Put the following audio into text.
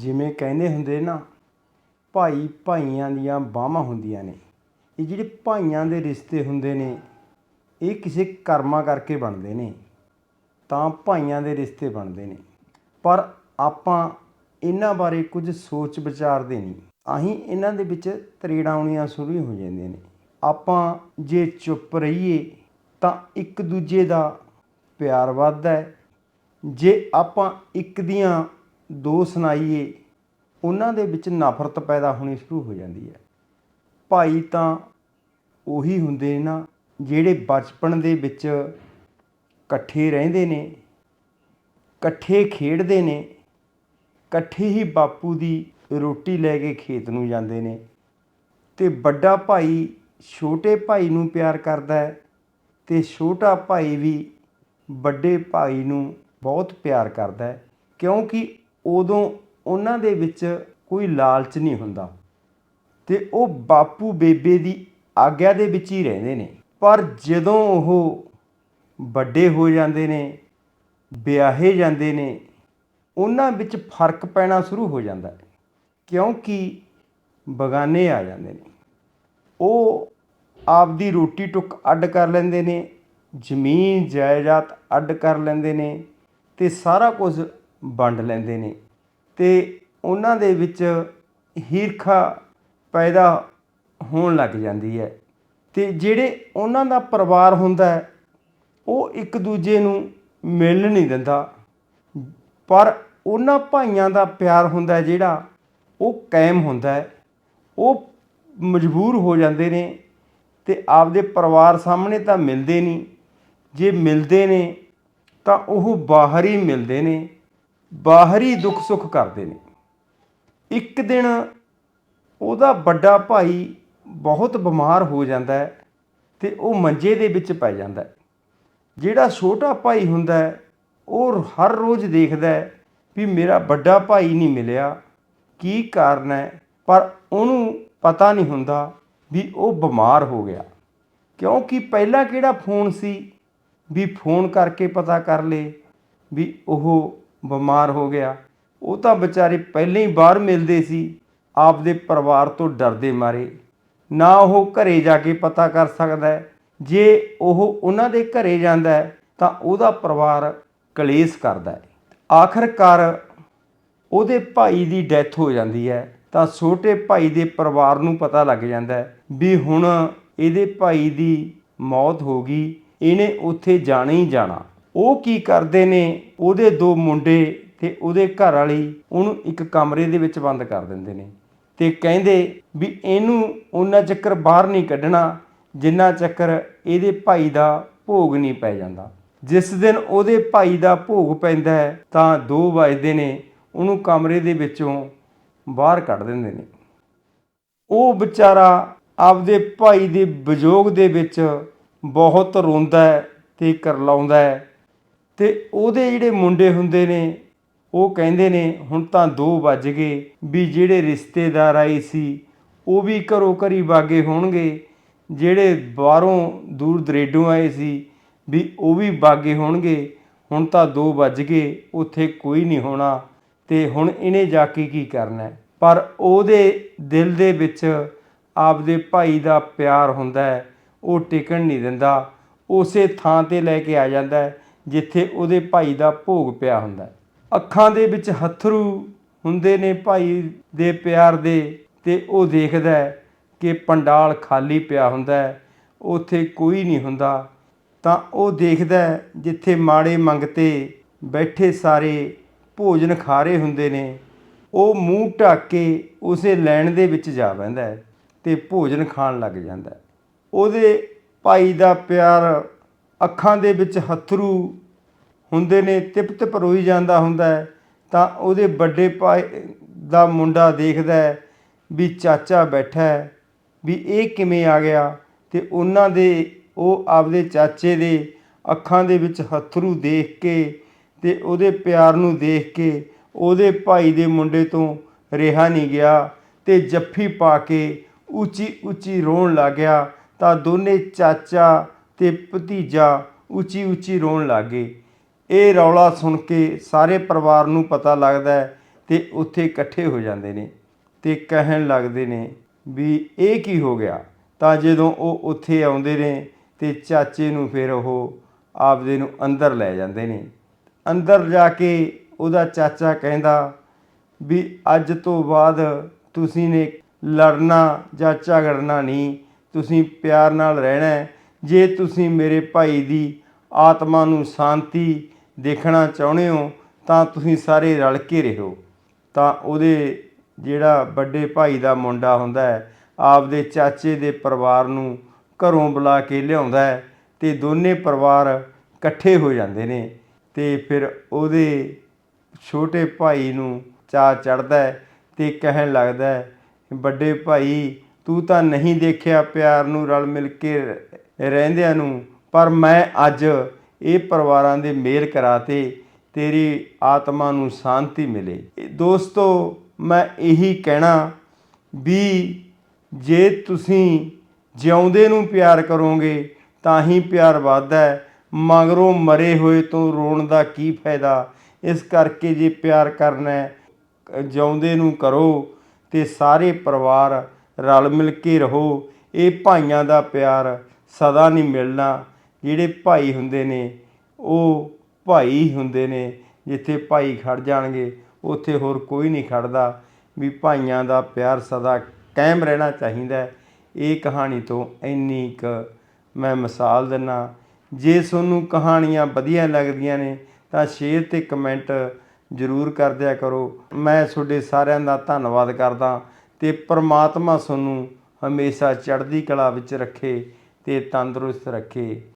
ਜਿਵੇਂ ਕਹਿੰਦੇ ਹੁੰਦੇ ਨਾ, ਭਾਈ ਭਾਈਆਂ ਦੀਆਂ ਬਾਹਾਂ ਹੁੰਦੀਆਂ ਨੇ। ਇਹ ਜਿਹੜੇ ਭਾਈਆਂ ਦੇ ਰਿਸ਼ਤੇ ਹੁੰਦੇ ਨੇ, ਇਹ ਕਿਸੇ ਕਰਮਾਂ ਕਰਕੇ ਬਣਦੇ ਨੇ। ਤਾਂ ਭਾਈਆਂ ਦੇ ਰਿਸ਼ਤੇ ਬਣਦੇ ਨੇ। ਪਰ ਆਪਾਂ ਇਹਨਾਂ ਬਾਰੇ ਕੁਝ ਸੋਚ ਵਿਚਾਰਦੇ ਨਹੀਂ। ਆਹੀਂ ਇਹਨਾਂ ਦੇ ਵਿੱਚ ਤਰੇੜਾਂ ਆਉਣੀਆਂ ਸ਼ੁਰੂ ਹੋ ਜਾਂਦੀਆਂ ਨੇ। ਆਪਾਂ ਜੇ ਚੁੱਪ ਰਹੀਏ, ਤਾਂ ਇੱਕ ਦੂਜੇ ਦਾ ਪਿਆਰ ਵੱਧਦਾ ਹੈ। ਜੇ ਆਪਾਂ ਇੱਕ ਦੀਆਂ ਦੋ ਸੁਣਾਈਏ, ਉਹਨਾਂ ਦੇ ਵਿੱਚ ਨਫ਼ਰਤ ਪੈਦਾ ਹੋਣੀ ਸ਼ੁਰੂ ਹੋ ਜਾਂਦੀ ਹੈ। ਭਾਈ ਤਾਂ ਉਹੀ ਹੁੰਦੇ ਨੇ ਨਾ ਜਿਹੜੇ ਬਚਪਨ ਦੇ ਵਿੱਚ ਇਕੱਠੇ ਰਹਿੰਦੇ ਨੇ, ਇਕੱਠੇ ਖੇਡਦੇ ਨੇ, ਇਕੱਠੇ ਹੀ ਬਾਪੂ ਦੀ ਰੋਟੀ ਲੈ ਕੇ ਖੇਤ ਨੂੰ ਜਾਂਦੇ ਨੇ। ਤੇ ਵੱਡਾ ਭਾਈ ਛੋਟੇ ਭਾਈ ਨੂੰ ਪਿਆਰ ਕਰਦਾ ਹੈ ਤੇ ਛੋਟਾ ਭਾਈ ਵੀ ਵੱਡੇ ਭਾਈ ਨੂੰ ਬਹੁਤ ਪਿਆਰ ਕਰਦਾ ਹੈ। ਕਿਉਂਕਿ ਉਦੋਂ ਉਹਨਾਂ ਦੇ ਵਿੱਚ ਕੋਈ ਲਾਲਚ ਨਹੀਂ ਹੁੰਦਾ ਤੇ ਉਹ ਬਾਪੂ ਬੇਬੇ ਦੀ ਆਗਿਆ ਦੇ ਵਿੱਚ ਹੀ ਰਹਿੰਦੇ ਨੇ। ਪਰ ਜਦੋਂ ਉਹ ਵੱਡੇ ਹੋ ਜਾਂਦੇ ਨੇ, ਵਿਆਹੇ ਜਾਂਦੇ ਨੇ, ਉਹਨਾਂ ਵਿੱਚ ਫ਼ਰਕ ਪੈਣਾ ਸ਼ੁਰੂ ਹੋ ਜਾਂਦਾ ਹੈ ਕਿਉਂਕਿ ਬਗਾਨੇ ਆ ਜਾਂਦੇ ਨੇ। ਉਹ ਆਪਦੀ ਰੋਟੀ ਟੁੱਕ ਅੱਡ ਕਰ ਲੈਂਦੇ ਨੇ, ਜ਼ਮੀਨ, ਜਾਇਦਾਦ ਅੱਡ ਕਰ ਲੈਂਦੇ ਨੇ ਤੇ ਸਾਰਾ ਕੁਝ ਵੰਡ ਲੈਂਦੇ ਨੇ। ਅਤੇ ਉਹਨਾਂ ਦੇ ਵਿੱਚ ਹੀਰਖਾ ਪੈਦਾ ਹੋਣ ਲੱਗ ਜਾਂਦੀ ਹੈ। ਅਤੇ ਜਿਹੜੇ ਉਹਨਾਂ ਦਾ ਪਰਿਵਾਰ ਹੁੰਦਾ ਉਹ ਇੱਕ ਦੂਜੇ ਨੂੰ ਮਿਲ ਨਹੀਂ ਦਿੰਦਾ। ਪਰ ਉਹਨਾਂ ਭਾਈਆਂ ਦਾ ਪਿਆਰ ਹੁੰਦਾ ਜਿਹੜਾ, ਉਹ ਕਾਇਮ ਹੁੰਦਾ ਉਹ ਮਜਬੂਰ ਹੋ ਜਾਂਦੇ ਨੇ ਤੇ ਆਪਦੇ ਪਰਿਵਾਰ ਸਾਹਮਣੇ ਤਾਂ ਮਿਲਦੇ ਨਹੀਂ। ਜੇ ਮਿਲਦੇ ਨੇ, ਤਾਂ ਉਹ ਬਾਹਰ ਹੀ ਮਿਲਦੇ ਨੇ। ਬਾਹਰੀ ਦੁੱਖ ਸੁੱਖ ਕਰਦੇ ਨੇ। ਇੱਕ ਦਿਨ ਉਹਦਾ ਵੱਡਾ ਭਾਈ ਬਹੁਤ ਬਿਮਾਰ ਹੋ ਜਾਂਦਾ ਹੈ ਤੇ ਉਹ ਮੰਜੇ ਦੇ ਵਿੱਚ ਪੈ ਜਾਂਦਾ ਹੈ। ਜਿਹੜਾ ਛੋਟਾ ਭਾਈ ਹੁੰਦਾ ਹੈ, ਉਹ ਹਰ ਰੋਜ਼ ਦੇਖਦਾ ਹੈ ਵੀ ਮੇਰਾ ਵੱਡਾ ਭਾਈ ਨਹੀਂ ਮਿਲਿਆ, ਕੀ ਕਾਰਨ ਹੈ? ਪਰ ਉਹਨੂੰ ਪਤਾ ਨਹੀਂ ਹੁੰਦਾ ਵੀ ਉਹ ਬਿਮਾਰ ਹੋ ਗਿਆ। ਕਿਉਂਕਿ ਪਹਿਲਾਂ ਕਿਹੜਾ ਫੋਨ ਸੀ ਵੀ ਫੋਨ ਕਰਕੇ ਪਤਾ ਕਰ ਲੇ ਵੀ ਉਹ ਬਿਮਾਰ ਹੋ ਗਿਆ। ਉਹ ਤਾਂ ਵਿਚਾਰੇ ਪਹਿਲਾਂ ਹੀ ਬਾਹਰ ਮਿਲਦੇ ਸੀ। ਆਪਦੇ ਪਰਿਵਾਰ ਤੋਂ ਡਰਦੇ ਮਾਰੇ। ਨਾ ਉਹ ਘਰੇ ਜਾ ਕੇ ਪਤਾ ਕਰ ਸਕਦਾ ਜੇ ਉਹ ਉਹਨਾਂ ਦੇ ਘਰੇ ਜਾਂਦਾ ਹੈ, ਤਾਂ ਉਹਦਾ ਪਰਿਵਾਰ ਕਲੇਸ਼ ਕਰਦਾ ਹੈ। ਆਖਰਕਾਰ ਉਹਦੇ ਭਾਈ ਦੀ ਡੈਥ ਹੋ ਜਾਂਦੀ ਹੈ। ਤਾਂ ਛੋਟੇ ਭਾਈ ਦੇ ਪਰਿਵਾਰ ਨੂੰ ਪਤਾ ਲੱਗ ਜਾਂਦਾ ਹੈ ਵੀ ਹੁਣ ਇਹਦੇ ਭਾਈ ਦੀ ਮੌਤ ਹੋ ਗਈ। ਇਹਨੇ ਉੱਥੇ ਜਾਣਾ ਹੀ ਜਾਣਾ। ਉਹ ਕੀ ਕਰਦੇ ਨੇ, ਉਹਦੇ ਦੋ ਮੁੰਡੇ ਤੇ ਉਹਦੇ ਘਰ ਵਾਲੀ ਉਹਨੂੰ ਇੱਕ ਕਮਰੇ ਦੇ ਵਿੱਚ ਬੰਦ ਕਰ ਦਿੰਦੇ ਨੇ ਤੇ ਕਹਿੰਦੇ ਵੀ ਇਹਨੂੰ ਉਹਨਾਂ ਚੱਕਰ ਬਾਹਰ ਨਹੀਂ ਕੱਢਣਾ, ਜਿੰਨਾ ਚੱਕਰ ਇਹਦੇ ਭਾਈ ਦਾ ਭੋਗ ਨਹੀਂ ਪੈ ਜਾਂਦਾ। ਜਿਸ ਦਿਨ ਉਹਦੇ ਭਾਈ ਦਾ ਭੋਗ ਪੈਂਦਾ ਹੈ, ਤਾਂ 2 ਵਜੇ ਨੇ, ਉਹਨੂੰ ਕਮਰੇ ਦੇ ਵਿੱਚੋਂ ਬਾਹਰ ਕੱਢ ਦਿੰਦੇ ਨੇ। ਉਹ ਵਿਚਾਰਾ ਆਪਦੇ ਭਾਈ ਦੇ ਵਿਜੋਗ ਦੇ ਵਿੱਚ ਬਹੁਤ ਰੋਂਦਾ ਹੈ ਤੇ ਕਰਲਾਉਂਦਾ ਹੈ। ਤੇ ਉਹਦੇ ਜਿਹੜੇ ਮੁੰਡੇ ਹੁੰਦੇ ਨੇ, ਉਹ ਕਹਿੰਦੇ ਨੇ, ਹੁਣ ਤਾਂ 2 ਵੱਜ ਗਏ ਵੀ ਜਿਹੜੇ ਰਿਸ਼ਤੇਦਾਰ ਆਏ ਸੀ, ਉਹ ਵੀ ਘਰੋਂ ਘਰੀ ਬਾਗੇ ਹੋਣਗੇ। ਜਿਹੜੇ ਬਾਹਰੋਂ ਦੂਰ ਦਰੇਡੋਂ ਆਏ ਸੀ, ਵੀ ਉਹ ਵੀ ਬਾਗੇ ਹੋਣਗੇ। ਹੁਣ ਤਾਂ 2 ਵੱਜ ਗਏ, ਉੱਥੇ ਕੋਈ ਨਹੀਂ ਹੋਣਾ। ਤੇ ਹੁਣ ਇਹਨੇ ਜਾ ਕੇ ਕੀ ਕਰਨਾ ਪਰ ਉਹਦੇ ਦਿਲ ਦੇ ਵਿੱਚ ਆਪਦੇ ਭਾਈ ਦਾ ਪਿਆਰ ਹੁੰਦਾ ਉਹ ਟਿਕਣ ਨਹੀਂ ਦਿੰਦਾ। ਉਸੇ ਥਾਂ ਤੇ ਲੈ ਕੇ ਆ ਜਾਂਦਾ ਜਿੱਥੇ ਉਹਦੇ ਭਾਈ ਦਾ ਭੋਗ ਪਿਆ ਹੁੰਦਾ ਹੈ। ਅੱਖਾਂ ਦੇ ਵਿੱਚ ਹੱਥਰੂ ਹੁੰਦੇ ਨੇ ਭਾਈ ਦੇ ਪਿਆਰ ਦੇ ਤੇ ਉਹ ਦੇਖਦਾ ਹੈ ਕਿ ਪੰਡਾਲ ਖਾਲੀ ਪਿਆ ਹੁੰਦਾ ਹੈ, ਉੱਥੇ ਕੋਈ ਨਹੀਂ ਹੁੰਦਾ। ਤਾਂ ਉਹ ਦੇਖਦਾ ਜਿੱਥੇ ਮਾੜੇ ਮੰਗਤੇ ਬੈਠੇ ਸਾਰੇ ਭੋਜਨ ਖਾ ਰਹੇ ਹੁੰਦੇ ਨੇ, ਉਹ ਮੂੰਹ ਢੱਕ ਕੇ ਉਸੇ ਲੈਣ ਦੇ ਵਿੱਚ ਜਾ ਬਹਿੰਦਾ ਹੈ ਤੇ ਭੋਜਨ ਖਾਣ ਲੱਗ ਜਾਂਦਾ ਉਹਦੇ ਭਾਈ ਦਾ ਪਿਆਰ ਅੱਖਾਂ ਦੇ ਵਿੱਚ ਹੱਥਰੂ ਹੁੰਦੇ ਨੇ, ਤਿਪ ਤਿਪ ਰੋਈ ਜਾਂਦਾ ਹੁੰਦਾ ਤਾਂ ਉਹਦੇ ਵੱਡੇ ਭਾਈ ਦਾ ਮੁੰਡਾ ਦੇਖਦਾ ਵੀ ਚਾਚਾ ਬੈਠਾ ਹੈ, ਵੀ ਇਹ ਕਿਵੇਂ ਆ ਗਿਆ? ਤੇ ਉਹਨਾਂ ਦੇ, ਉਹ ਆਪਦੇ ਚਾਚੇ ਦੇ ਅੱਖਾਂ ਦੇ ਵਿੱਚ ਹੱਥਰੂ ਦੇਖ ਕੇ ਤੇ ਉਹਦੇ ਪਿਆਰ ਨੂੰ ਦੇਖ ਕੇ ਉਹਦੇ ਭਾਈ ਦੇ ਮੁੰਡੇ ਤੋਂ ਰਿਹਾ ਨਹੀਂ ਗਿਆ ਤੇ ਜੱਫੀ ਪਾ ਕੇ ਉੱਚੀ ਉੱਚੀ ਰੋਣ ਲੱਗ ਗਿਆ, ਤਾਂ ਦੋਨੇ ਚਾਚਾ ਤੇ ਭਤੀਜਾ ਉੱਚੀ ਉੱਚੀ ਰੋਣ ਲੱਗੇ। ਇਹ ਰੌਲਾ ਸੁਣ ਕੇ ਸਾਰੇ ਪਰਿਵਾਰ ਨੂੰ ਪਤਾ ਲੱਗਦਾ ਹੈ ਤੇ ਉੱਥੇ ਇਕੱਠੇ ਹੋ ਜਾਂਦੇ ਨੇ ਤੇ ਕਹਿਣ ਲੱਗਦੇ ਨੇ ਵੀ ਇਹ ਕੀ ਹੋ ਗਿਆ? ਤਾਂ ਜਦੋਂ ਉਹ ਉੱਥੇ ਆਉਂਦੇ ਨੇ ਤੇ ਚਾਚੇ ਨੂੰ ਫਿਰ ਉਹ ਆਪਦੇ ਨੂੰ ਅੰਦਰ ਲੈ ਜਾਂਦੇ ਨੇ। ਅੰਦਰ ਜਾ ਕੇ ਉਹਦਾ ਚਾਚਾ ਕਹਿੰਦਾ ਵੀ ਅੱਜ ਤੋਂ ਬਾਅਦ ਤੁਸੀਂ ਨੇ ਲੜਨਾ ਜਾਂ ਝਗੜਨਾ ਨਹੀਂ, ਤੁਸੀਂ ਪਿਆਰ ਨਾਲ ਰਹਿਣਾ ਜੇ ਤੁਸੀਂ ਮੇਰੇ ਭਾਈ ਦੀ ਆਤਮਾ ਨੂੰ ਸ਼ਾਂਤੀ ਦੇਖਣਾ ਚਾਹੁੰਦੇ ਹੋ, ਤਾਂ ਤੁਸੀਂ ਸਾਰੇ ਰਲ ਕੇ ਰਹੋ। ਤਾਂ ਉਹਦੇ ਜਿਹੜਾ ਵੱਡੇ ਭਾਈ ਦਾ ਮੁੰਡਾ ਹੁੰਦਾ ਹੈ, ਆਪਦੇ ਚਾਚੇ ਦੇ ਪਰਿਵਾਰ ਨੂੰ ਘਰੋਂ ਬੁਲਾ ਕੇ ਲਿਆਉਂਦਾ ਹੈ ਤੇ ਦੋਨੇ ਪਰਿਵਾਰ ਇਕੱਠੇ ਹੋ ਜਾਂਦੇ ਨੇ ਤੇ ਫਿਰ ਉਹਦੇ ਛੋਟੇ ਭਾਈ ਨੂੰ ਚਾਅ ਚੜਦਾ ਹੈ ਤੇ ਕਹਿਣ ਲੱਗਦਾ ਵੱਡੇ ਭਾਈ, ਤੂੰ ਤਾਂ ਨਹੀਂ ਦੇਖਿਆ ਪਿਆਰ ਨੂੰ ਰਲ ਮਿਲ ਕੇ ਰਹਿੰਦਿਆਂ ਨੂੰ, ਪਰ ਮੈਂ ਅੱਜ ਇਹ ਪਰਿਵਾਰਾਂ ਦੇ ਮੇਲ ਕਰਾਤੇ, ਤੇਰੀ ਆਤਮਾ ਨੂੰ ਸ਼ਾਂਤੀ ਮਿਲੇ। ਦੋਸਤੋ, ਮੈਂ ਇਹੀ ਕਹਿਣਾ ਵੀ ਜੇ ਤੁਸੀਂ ਜਿਉਂਦੇ ਨੂੰ ਪਿਆਰ ਕਰੋਗੇ, ਤਾਂ ਹੀ ਪਿਆਰ ਵੱਧਦਾ ਹੈ। ਮਗਰੋਂ ਮਰੇ ਹੋਏ ਤੋਂ ਰੋਣ ਦਾ ਕੀ ਫਾਇਦਾ? ਇਸ ਕਰਕੇ ਜੇ ਪਿਆਰ ਕਰਨਾ ਹੈ, ਜਿਉਂਦੇ ਨੂੰ ਕਰੋ ਤੇ ਸਾਰੇ ਪਰਿਵਾਰ ਰਲ ਮਿਲ ਕੇ ਰਹੋ। ਇਹ ਭਾਈਆਂ ਦਾ ਪਿਆਰ ਸਦਾ ਨਹੀਂ ਮਿਲਣਾ। ਜਿਹੜੇ ਭਾਈ ਹੁੰਦੇ ਨੇ, ਉਹ ਭਾਈ ਹੁੰਦੇ ਨੇ। ਜਿੱਥੇ ਭਾਈ ਖੜ ਜਾਣਗੇ, ਉੱਥੇ ਹੋਰ ਕੋਈ ਨਹੀਂ ਖੜਦਾ। ਵੀ ਭਾਈਆਂ ਦਾ ਪਿਆਰ ਸਦਾ ਕਾਇਮ ਰਹਿਣਾ ਚਾਹੀਦਾ ਇਹ ਕਹਾਣੀ ਤੋਂ ਇੰਨੀ ਕੁ ਮੈਂ ਮਿਸਾਲ ਦਿੰਨਾ। ਜੇ ਤੁਹਾਨੂੰ ਕਹਾਣੀਆਂ ਵਧੀਆ ਲੱਗਦੀਆਂ ਨੇ, ਤਾਂ ਸ਼ੇਅਰ ਤੇ ਕਮੈਂਟ ਜ਼ਰੂਰ ਕਰ ਦਿਆ ਕਰੋ। ਮੈਂ ਤੁਹਾਡੇ ਸਾਰਿਆਂ ਦਾ ਧੰਨਵਾਦ ਕਰਦਾ। ਤੇ ਪ੍ਰਮਾਤਮਾ ਤੁਹਾਨੂੰ ਹਮੇਸ਼ਾ ਚੜ੍ਹਦੀ ਕਲਾ ਵਿੱਚ ਰੱਖੇ। ਅਤੇ ਤੰਦਰੁਸਤ ਰੱਖੇ।